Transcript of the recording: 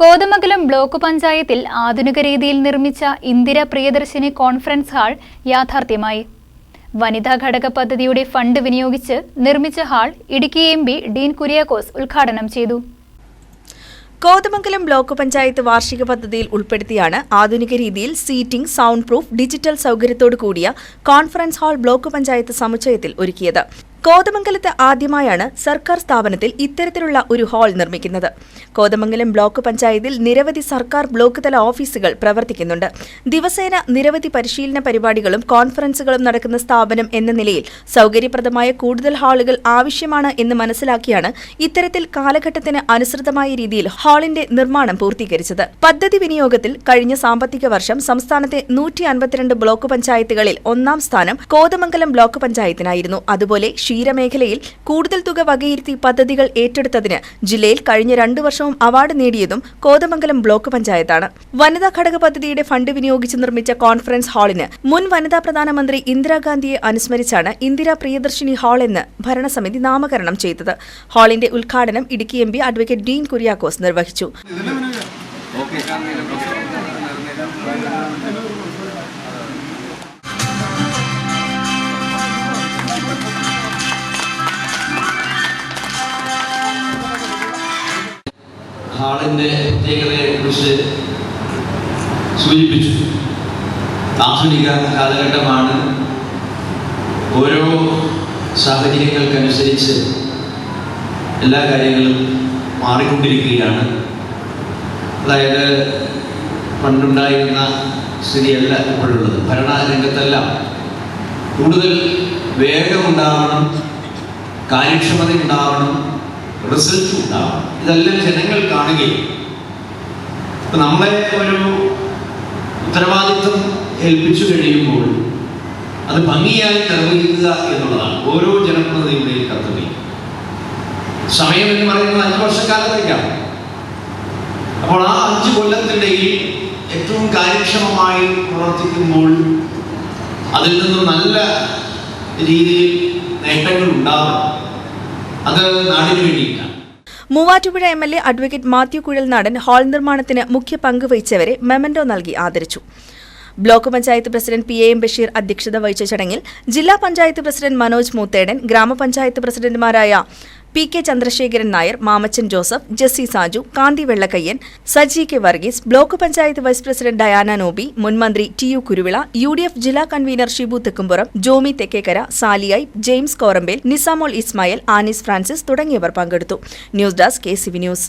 Kothamangalam block പഞ്ചായത്തിൽ ആധുനിക രീതിയിൽ നിർമ്മിച്ച ഇന്ദിര പ്രിയദർശിനി കോൺഫറൻസ് ഹാൾ യാഥാർത്ഥ്യമായി. വനിതാ ഘടക പദ്ധതിയുടെ ഫണ്ട് വിനിയോഗിച്ച് നിർമ്മിച്ച hall Idukki M P Dean Kuriakose ഉദ്ഘാടനം ചെയ്തു. കോതമംഗലം ബ്ലോക്ക് പഞ്ചായത്ത് വാർഷിക പദ്ധതിയിൽ ഉൾപ്പെടുത്തിയാണ് ആധുനിക രീതിയിൽ സീറ്റിംഗ് സൗണ്ട് പ്രൂഫ് ഡിജിറ്റൽ സൗകര്യത്തോടു കൂടിയ കോൺഫറൻസ് ഹാൾ ബ്ലോക്ക് പഞ്ചായത്ത് സമുച്ചയത്തിൽ ഒരുക്കിയത്. കോതമംഗലത്ത് ആദ്യമായാണ് സർക്കാർ സ്ഥാപനത്തിൽ ഇത്തരത്തിലുള്ള ഒരു ഹാൾ നിർമ്മിക്കുന്നത്. കോതമംഗലം ബ്ലോക്ക് പഞ്ചായത്തിൽ നിരവധി സർക്കാർ ബ്ലോക്ക് തല ഓഫീസുകൾ പ്രവർത്തിക്കുന്നുണ്ട്. ദിവസേന നിരവധി പരിശീലന പരിപാടികളും കോൺഫറൻസുകളും നടക്കുന്ന സ്ഥാപനം എന്ന നിലയിൽ സൗകര്യപ്രദമായ കൂടുതൽ ഹാളുകൾ ആവശ്യമാണ് എന്ന് മനസ്സിലാക്കിയാണ് ഇത്തരത്തിൽ കാലഘട്ടത്തിന് അനുസൃതമായ രീതിയിൽ ഹാളിന്റെ നിർമ്മാണം പൂർത്തീകരിച്ചത്. പദ്ധതി വിനിയോഗത്തിൽ കഴിഞ്ഞ സാമ്പത്തിക വർഷം സംസ്ഥാനത്തെ നൂറ്റി ബ്ലോക്ക് പഞ്ചായത്തുകളിൽ ഒന്നാം സ്ഥാനം കോതമംഗലം ബ്ലോക്ക് പഞ്ചായത്തിനായിരുന്നു. അതുപോലെ ക്ഷീരമേഖലയിൽ കൂടുതൽ തുക വകയിരുത്തി പദ്ധതികൾ ഏറ്റെടുത്തതിന് ജില്ലയിൽ കഴിഞ്ഞ രണ്ടു വർഷവും അവാർഡ് നേടിയതും കോതമംഗലം ബ്ലോക്ക് പഞ്ചായത്താണ്. വനിതാ ഘടക പദ്ധതിയുടെ ഫണ്ട് വിനിയോഗിച്ച് നിർമ്മിച്ച കോൺഫറൻസ് ഹാളിന് മുൻ വനിതാ പ്രധാനമന്ത്രി ഇന്ദിരാഗാന്ധിയെ അനുസ്മരിച്ചാണ് ഇന്ദിരാ പ്രിയദർശിനി ഹാൾ എന്ന് ഭരണസമിതി നാമകരണം ചെയ്തത്. ഹാളിന്റെ ഉദ്ഘാടനം Idukki M P advocate Dean Kuriakose നിർവഹിച്ചു. ഹാളിന്റെ പ്രത്യേകതയെക്കുറിച്ച് സൂചിപ്പിച്ചു. ആധുനിക കാലഘട്ടമാണ് ഓരോ സാഹചര്യങ്ങൾക്കനുസരിച്ച് എല്ലാ കാര്യങ്ങളും മാറിക്കൊണ്ടിരിക്കുകയാണ്. അതായത് പണ്ടുണ്ടായിരുന്ന സ്ഥിതിയല്ല ഇപ്പോഴുള്ളത്. ഭരണരംഗത്തെല്ലാം കൂടുതൽ വേഗമുണ്ടാവണം കാര്യക്ഷമത ഉണ്ടാവണം റിസൾട്ട് ഉണ്ടാവണം ഇതെല്ലാം ജനങ്ങൾ കാണുകയും ഇപ്പം നമ്മളെ ഒരു ഉത്തരവാദിത്വം ഏൽപ്പിച്ചു കഴിയുമ്പോൾ അത് ഭംഗിയായി നിർവഹിക്കുക എന്നുള്ളതാണ് ഓരോ ജനപ്രതിനിധിയുടെയും കർത്തവ്യം. സമയം എന്ന് പറയുന്നത് അഞ്ച് വർഷക്കാലത്തേക്കാണ്. അപ്പോൾ ആ അഞ്ച് കൊല്ലത്തിനിടയിൽ ഏറ്റവും കാര്യക്ഷമമായി പ്രവർത്തിക്കുമ്പോൾ അതിൽ നിന്നും നല്ല രീതിയിൽ നേട്ടങ്ങൾ ഉണ്ടാവണം. അത് നാടിന് വേണ്ടിയിട്ടാണ്. Muvattupuzha M L A advocate Mathew Kuzhalnadan hall നിർമ്മാണത്തിന് മുഖ്യ പങ്ക് വഹിച്ചവരെ മെമന്റോ നൽകി ആദരിച്ചു. Block panchayat president P A M Basheer അധ്യക്ഷത വഹിച്ച ചടങ്ങിൽ ജില്ലാ പഞ്ചായത്ത് പ്രസിഡന്റ് മനോജ് മൂത്തേടൻ ഗ്രാമപഞ്ചായത്ത് പ്രസിഡന്റുമാരായ P K Chandrasekharan Nair Mamachan Joseph Jessy Saju Kanthi Vellakkayyan Saji K Varghese block panchayat vice president Diana Nobi മുൻമന്ത്രി T U Kuruvila U D F ജില്ലാ convener Shibu Thekkumpuram Jomy Thekkekara സാലിയായി ജെയിംസ് കോറമ്പേൽ നിസാമോൾ ഇസ്മായിൽ ആനിസ് ഫ്രാൻസിസ് തുടങ്ങിയവർ പങ്കെടുത്തു. News desk K C V news.